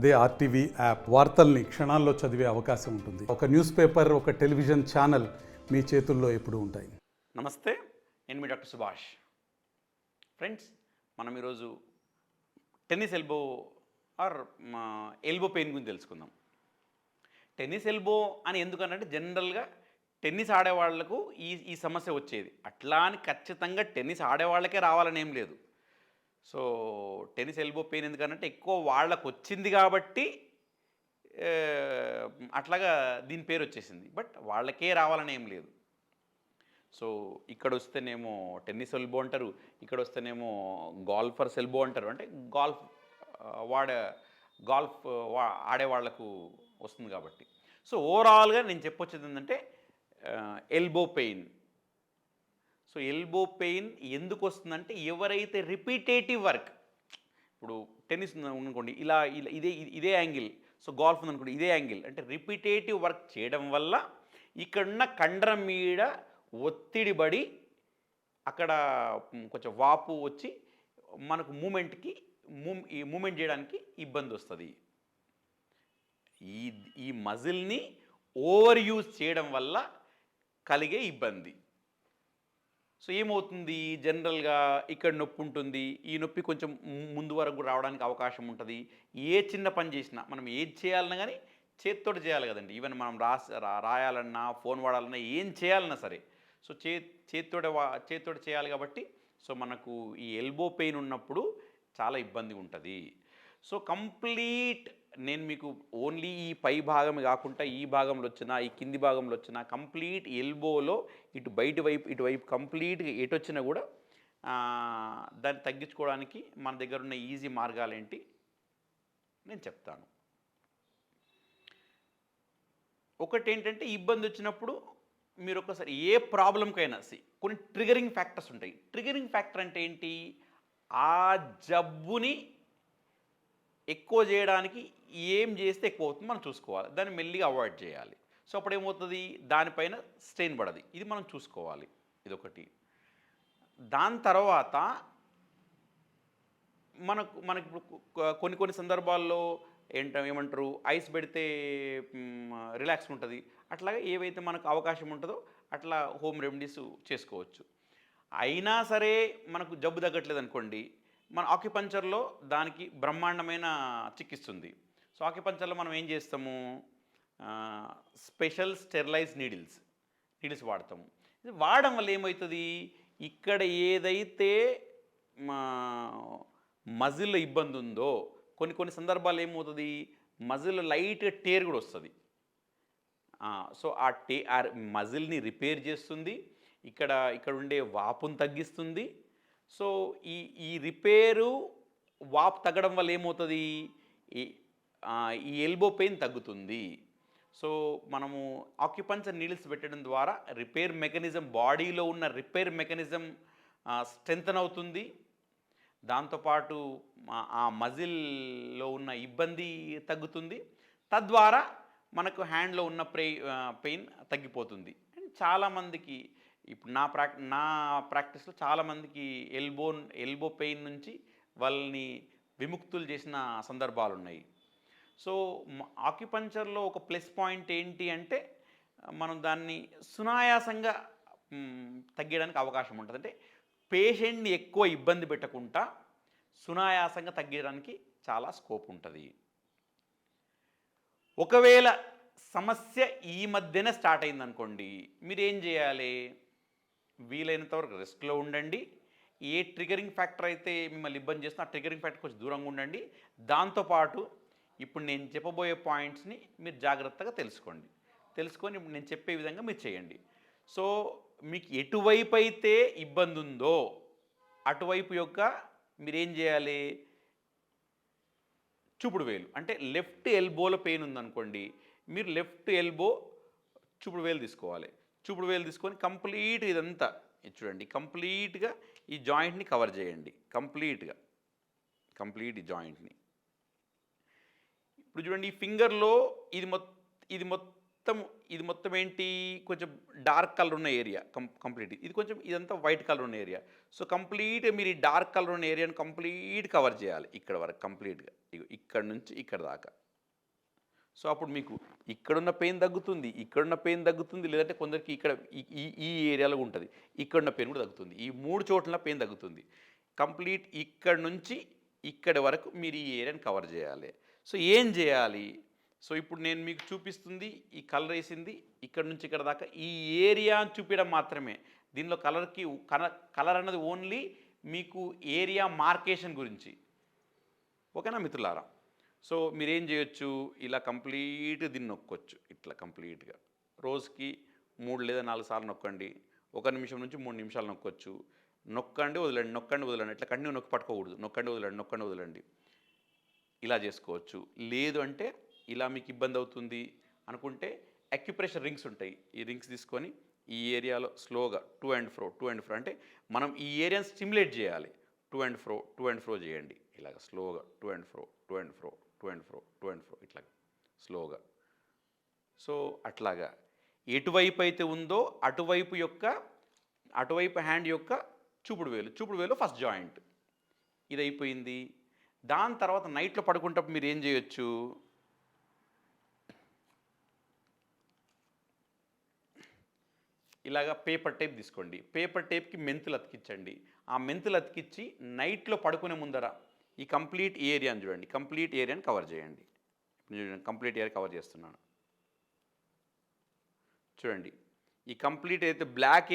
అదే RTV app వార్తల్ని క్షణాల్లో చదివే అవకాశం ఉంటుంది. ఒక న్యూస్ పేపర్ ఒక టెలివిజన్ ఛానల్ మీ చేతుల్లో ఎప్పుడు ఉంటాయి. నమస్తే నేను మీ డాక్టర్ సుభాష్. ఫ్రెండ్స్ మనం ఈరోజు tennis elbow or elbow pain గురించి తెలుసుకుందాం. టెన్నిస్ ఎల్బో అని ఎందుకనంటే జనరల్గా టెన్నిస్ ఆడేవాళ్ళకు ఈ ఈ సమస్య వచ్చేది. అట్లా అని ఖచ్చితంగా టెన్నిస్ ఆడేవాళ్ళకే రావాలని ఏం లేదు. సో టెన్నిస్ ఎల్బో పెయిన్ ఎందుకనంటే ఎక్కువ వాళ్ళకు వచ్చింది కాబట్టి అట్లాగా దీని పేరు వచ్చేసింది. బట్ వాళ్ళకే రావాలని ఏం లేదు. సో ఇక్కడ వస్తేనేమో టెన్నిస్ ఎల్బో అంటారు ఇక్కడ వస్తేనేమో గాల్ఫర్స్ ఎల్బో అంటారు. అంటే గాల్ఫ్ వాడే గాల్ఫ్ వా ఆడే వాళ్ళకు వస్తుంది కాబట్టి. సో ఓవరాల్గా నేను చెప్పొచ్చేది ఏంటంటే elbow pain. So elbow pain ఎందుకు వస్తుందంటే ఎవరైతే రిపీటేటివ్ వర్క్ ఇప్పుడు టెన్నిస్ ఉందనుకోండి ఇలా ఇలా ఇదే ఇదే యాంగిల్ సో గాల్ఫ్ ఉంది అనుకోండి ఇదే యాంగిల్ అంటే రిపీటేటివ్ వర్క్ చేయడం వల్ల ఇక్కడున్న కండరం మీద ఒత్తిడి పడి అక్కడ కొంచెం వాపు వచ్చి మనకు మూమెంట్కి మూ ఈ మూమెంట్ చేయడానికి ఇబ్బంది వస్తుంది. ఈ ఈ మజిల్ని ఓవర్ యూజ్ చేయడం వల్ల కలిగే ఇబ్బంది. సో ఏమవుతుంది? జనరల్గా ఇక్కడ నొప్పి ఉంటుంది. ఈ నొప్పి కొంచెం ముందు వరకు రావడానికి అవకాశం ఉంటుంది. ఏ చిన్న పని చేసినా మనం ఏది చేయాలన్నా కానీ చేత్తోటి చేయాలి కదండి. ఈవెన్ మనం రాసి రాయాలన్నా ఫోన్ వాడాలన్నా ఏం చేయాలన్నా సరే. సో చే చేతితోట వా చేత్తోటి చేయాలి కాబట్టి సో మనకు ఈ ఎల్బో పెయిన్ ఉన్నప్పుడు చాలా ఇబ్బంది ఉంటుంది సో కంప్లీట్ నేను మీకు ఓన్లీ ఈ పై భాగం కాకుండా ఈ భాగంలో వచ్చిన ఈ కింది భాగంలో వచ్చిన కంప్లీట్ ఎల్బోలో ఇటు బయట వైపు ఇటువైపు కంప్లీట్గా ఎటు వచ్చినా కూడా దాన్ని తగ్గించుకోవడానికి మన దగ్గర ఉన్న ఈజీ మార్గాలు ఏంటి నేను చెప్తాను. ఒకటి ఏంటంటే ఇబ్బంది వచ్చినప్పుడు మీరు ఒకసారి ఏ ప్రాబ్లంకైనా సి కొన్ని ట్రిగరింగ్ ఫ్యాక్టర్స్ ఉంటాయి. ట్రిగరింగ్ ఫ్యాక్టర్ అంటే ఏంటి? ఆ జబ్బుని ఎక్కువ చేయడానికి ఏం చేస్తే ఎక్కువ అవుతుంది మనం చూసుకోవాలి. దాన్ని మెల్లిగా అవాయిడ్ చేయాలి. సో అప్పుడు ఏమవుతుంది దానిపైన స్ట్రెయిన్ పడది. ఇది మనం చూసుకోవాలి. ఇదొకటి. దాని తర్వాత మనకు మనకి కొన్ని కొన్ని సందర్భాల్లో ఏంట ఏమంటారు? ఐస్ పెడితే రిలాక్స్ ఉంటుంది. అట్లాగే ఏవైతే మనకు అవకాశం ఉంటుందో అట్లా హోమ్ రెమెడీస్ చేసుకోవచ్చు. అయినా సరే మనకు జబ్బు తగ్గట్లేదు అనుకోండి మన ఆక్యుపంచర్లో దానికి బ్రహ్మాండమైన చికిత్స సో ఆక్యుపంచర్లో మనం ఏం చేస్తాము? స్పెషల్ స్టెరిలైజ్ నీడిల్స్ నీడిల్స్ వాడతాము. ఇది వాడడం వల్ల ఏమవుతుంది ఇక్కడ ఏదైతే మజిల్ ఇబ్బంది ఉందో కొన్ని కొన్ని సందర్భాలు ఏమవుతుంది? మజిల్ లైట్ టేర్ కూడా వస్తుంది. సో ఆ టే ఆ మజిల్ని రిపేర్ చేస్తుంది. ఇక్కడ ఇక్కడ ఉండే వాపును తగ్గిస్తుంది. సో ఈ ఈ రిపేరు వాప్ తగ్గడం వల్ల ఏమవుతుంది? ఈ ఎల్బో పెయిన్ తగ్గుతుంది. సో మనము ఆక్యుపంచర్ నీడిల్స్ పెట్టడం ద్వారా రిపేర్ మెకానిజం బాడీలో ఉన్న రిపేర్ మెకానిజం స్ట్రెంగ్తన్ అవుతుంది. దాంతోపాటు ఆ- ఆ మజిల్లో ఉన్న ఇబ్బంది తగ్గుతుంది. తద్వారా మనకు హ్యాండ్లో ఉన్న ప్రే పెయిన్ తగ్గిపోతుంది. అండ్ చాలామందికి ఇప్పుడు నా ప్రాక్ నా ప్రాక్టీస్లో చాలామందికి ఎల్బో ఎల్బో పెయిన్ నుంచి వాళ్ళని విముక్తులు చేసిన సందర్భాలు ఉన్నాయి సో ఆక్యుపంచర్లో ఒక ప్లస్ పాయింట్ ఏంటి అంటే మనం దాన్ని సునాయాసంగా తగ్గడానికి అవకాశం ఉంటుంది. అంటే పేషెంట్ని ఎక్కువ ఇబ్బంది పెట్టకుండా సునాయాసంగా తగ్గడానికి చాలా స్కోప్ ఉంటుంది. ఒకవేళ సమస్య ఈ మధ్యనే స్టార్ట్ అయిందనుకోండి మీరు ఏం చేయాలి? వీలైనంత వరకు ఉండండి. ఏ ట్రిగరింగ్ ఫ్యాక్టర్ అయితే మిమ్మల్ని ఇబ్బంది చేస్తున్నా ఆ ట్రిగరింగ్ ఫ్యాక్టర్ కొంచెం దూరంగా ఉండండి. దాంతోపాటు ఇప్పుడు నేను చెప్పబోయే పాయింట్స్ని మీరు జాగ్రత్తగా తెలుసుకోండి. తెలుసుకొని ఇప్పుడు నేను చెప్పే విధంగా మీరు చేయండి. సో మీకు ఎటువైపు అయితే ఇబ్బంది ఉందో అటువైపు యొక్క మీరేం చేయాలి? చూపుడు వేలు. అంటే లెఫ్ట్ ఎల్బోలో పెయిన్ ఉందనుకోండి మీరు లెఫ్ట్ ఎల్బో చూపుడు వేలు తీసుకోవాలి. చూపుడు వేలు తీసుకొని కంప్లీట్ ఇదంతా ఇది చూడండి కంప్లీట్గా ఈ జాయింట్ని కవర్ చేయండి. కంప్లీట్గా కంప్లీట్ ఈ జాయింట్ని. ఇప్పుడు చూడండి ఈ ఫింగర్లో ఇది మొత్తం ఇది మొత్తం ఇది మొత్తం ఏంటి? కొంచెం డార్క్ కలర్ ఉన్న ఏరియా కం కంప్లీట్. ఇది కొంచెం ఇదంతా వైట్ కలర్ ఉన్న ఏరియా. సో కంప్లీట్ మీరు ఈ డార్క్ కలర్ ఉన్న ఏరియాని కంప్లీట్ కవర్ చేయాలి ఇక్కడ వరకు కంప్లీట్గా. ఇక్కడ నుంచి ఇక్కడ దాకా. సో అప్పుడు మీకు ఇక్కడున్న పెయిన్ తగ్గుతుంది ఇక్కడున్న పెయిన్ తగ్గుతుంది లేదంటే కొందరికి ఇక్కడ ఈ- ఈ ఈ ఏరియాలో ఉంటుంది ఇక్కడున్న పెయిన్ కూడా తగ్గుతుంది. ఈ మూడు చోట్ల పెయిన్ తగ్గుతుంది. కంప్లీట్ ఇక్కడ నుంచి ఇక్కడ వరకు మీరు ఈ ఏరియాని కవర్ చేయాలి. సో ఏం చేయాలి? సో ఇప్పుడు నేను మీకు చూపిస్తుంది ఈ కలర్ వేసింది ఇక్కడ నుంచి ఇక్కడ దాకా. ఈ ఏరియా చూపించడం మాత్రమే. దీనిలో కలర్కి కలర్ అన్నది ఓన్లీ మీకు ఏరియా మార్కేషన్ గురించి. ఓకేనా మిత్రులారా? సో మీరేం చేయొచ్చు? ఇలా కంప్లీట్ దీన్ని నొక్కొచ్చు. ఇట్లా కంప్లీట్గా. రోజుకి మూడు లేదా నాలుగు సార్లు నొక్కండి. ఒక నిమిషం నుంచి మూడు నిమిషాలు నొక్కొచ్చు. నొక్కండి వదలండి నొక్కండి వదలండి. ఇట్లా కంటిన్యూ నొక్కి పట్టుకోకూడదు. నొక్కండి వదలండి నొక్కండి వదలండి. ఇలా చేసుకోవచ్చు. లేదు అంటే ఇలా మీకు ఇబ్బంది అవుతుంది అనుకుంటే అక్యుప్రెషర్ రింగ్స్ ఉంటాయి. ఈ రింగ్స్ తీసుకొని ఈ ఏరియాలో స్లోగా to and fro to and fro అంటే మనం ఈ ఏరియాని స్టిమ్యులేట్ చేయాలి. To and fro to and fro చేయండి. ఇలాగ స్లోగా to and fro to and fro to and fro to and fro ఇట్లా స్లోగా. సో అట్లాగా. ఎటువైపు అయితే ఉందో అటువైపు యొక్క అటువైపు హ్యాండ్ యొక్క చూపుడు వేలు చూపుడు వేలు ఫస్ట్ జాయింట్. ఇది అయిపోయింది దాని తర్వాత నైట్లో పడుకుంటప్పుడు మీరు ఏం చేయొచ్చు? ఇలాగా పేపర్ టేప్ తీసుకోండి. పేపర్ టేప్కి మెంతులు అతికించండి. ఆ మెంతులు అతికించి నైట్లో పడుకునే ముందర ఈ కంప్లీట్ ఏరియాని చూడండి. కంప్లీట్ ఏరియాని కవర్ చేయండి. చూడండి కంప్లీట్ ఏరియా కవర్ చేస్తున్నాను. చూడండి. ఈ కంప్లీట్ అయితే బ్లాక్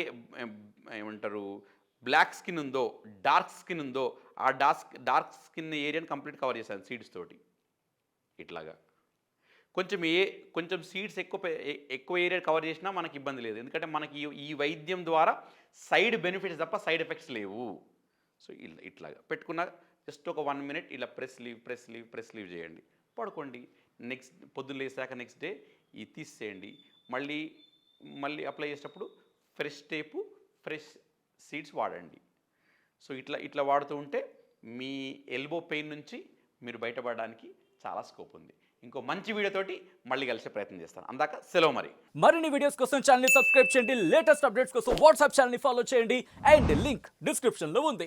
ఏమంటారు? బ్లాక్ స్కిన్ ఉందో డార్క్ స్కిన్ ఉందో ఆ డార్క్ డార్క్ స్కిన్ ఏరియాని కంప్లీట్ కవర్ చేశాను సీడ్స్ తోటి. ఇట్లాగా. కొంచెం ఏ కొంచెం సీడ్స్ ఎక్కువ ఎక్కువ ఏరియా కవర్ చేసినా మనకి ఇబ్బంది లేదు. ఎందుకంటే మనకి ఈ- వైద్యం ద్వారా సైడ్ బెనిఫిట్స్ తప్ప సైడ్ ఎఫెక్ట్స్ లేవు. సో ఇట్లా ఇట్లాగా. పెట్టుకున్న జస్ట్ ఒక వన్ మినిట్ ఇలా press leave press leave press leave చేయండి. పడుకోండి. నెక్స్ట్ పొద్దున్న లేసాక నెక్స్ట్ డే ఇది తీసేయండి. మళ్ళీ మళ్ళీ అప్లై చేసేటప్పుడు ఫ్రెష్ టేపు ఫ్రెష్ సీడ్స్ వాడండి. సో ఇట్లా ఇట్లా వాడుతూ ఉంటే మీ ఎల్బో పెయిన్ నుంచి మీరు బయటపడడానికి చాలా స్కోప్ ఉంది. ఇంకో మంచి వీడియోతోటి మళ్ళీ కలిసే ప్రయత్నం చేస్తాను. అందాక సెలవు మరి. మరిన్ని వీడియోస్ కోసం ఛానల్ సబ్స్క్రైబ్ చేయండి. లేటెస్ట్ అప్డేట్స్ కోసం వాట్సాప్ ఛానల్ ఫాలో చేయండి. అండ్ లింక్ డిస్క్రిప్షన్లో ఉంది.